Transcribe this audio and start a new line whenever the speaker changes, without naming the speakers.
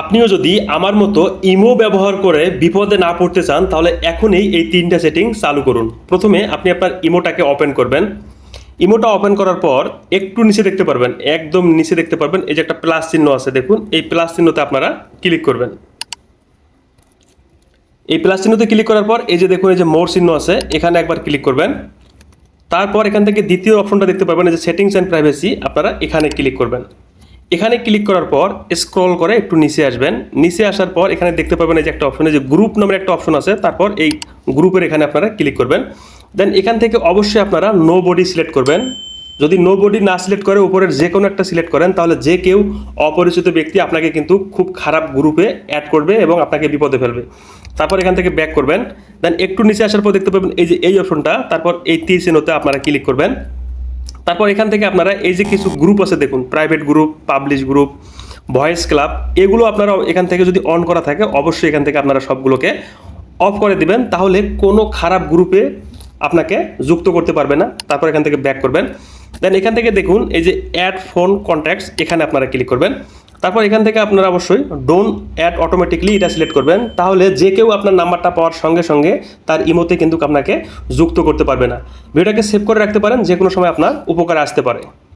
আপনিও যদি আমার মতো ইমো ব্যবহার করে বিপদে না পড়তে চান, তাহলে এখনই এই তিনটা সেটিং চালু করুন। প্রথমে আপনি আপনার ইমোটাকে ওপেন করবেন। ইমোটা ওপেন করার পর একটু নিচে দেখতে পারবেন, একদম নিচে দেখতে পারবেন। এই যে একটা প্লাস চিহ্ন আছে, দেখুন, এই প্লাস চিহ্নতে আপনারা ক্লিক করবেন। এই প্লাস চিহ্নতে ক্লিক করার পর এই যে দেখুন, এই যে মোর চিহ্ন আছে, এখানে একবার ক্লিক করবেন। তারপর এখান থেকে দ্বিতীয় অপশনটা দেখতে পাবেন এই যে সেটিংস অ্যান্ড প্রাইভেসি, আপনারা এখানে ক্লিক করবেন। এখানে ক্লিক করার পর স্ক্রল করে একটু নিচে আসবেন। নিচে আসার পর এখানে দেখতে পাবেন এই যে একটা অপশন যে গ্রুপ নামের একটা অপশন আছে, তারপর এই গ্রুপের এখানে আপনারা ক্লিক করবেন। দেন এখান থেকে অবশ্যই আপনারা নো বডি সিলেক্ট করবেন। যদি নো বডি না সিলেক্ট করে, উপরের যে কোনো একটা সিলেক্ট করেন, তাহলে যে কেউ অপরিচিত ব্যক্তি আপনাকে কিন্তু খুব খারাপ গ্রুপে অ্যাড করবে এবং আপনাকে বিপদে ফেলবে। তারপর এখান থেকে ব্যাক করবেন। দেন একটু নিচে আসার পর দেখতে পাবেন এই যে এই অপশনটা তারপর এই তীর চিহ্নতে আপনারা ক্লিক করবেন। তারপর এখান থেকে আপনারা এই যে কিছু গ্রুপ আছে, দেখুন private group public group voice club এগুলো আপনারা এখান থেকে যদি অন করা থাকে, অবশ্যই এখান থেকে আপনারা সবগুলোকে অফ করে দিবেন। তাহলে কোনো খারাপ গ্রুপে আপনাকে যুক্ত করতে পারবে না। তারপর এখান থেকে ব্যাক করবেন। দেন এখান থেকে দেখুন, এই যে অ্যাড ফোন কন্ট্যাক্টস এখানে আপনারা ক্লিক করবেন। তারপর এখান থেকে আপনারা অবশ্যই ডোন অ্যাড অটোমেটিকলি এটা সিলেক্ট করবেন। তাহলে যে কেউ আপনার নাম্বারটা পাওয়ার সঙ্গে সঙ্গে তার ইমোতে কিন্তু আপনাকে যুক্ত করতে পারবে না। ভিডিওটাকে সেভ করে রাখতে পারেন যে কোনো সময় আপনার উপকারে আসতে পারে।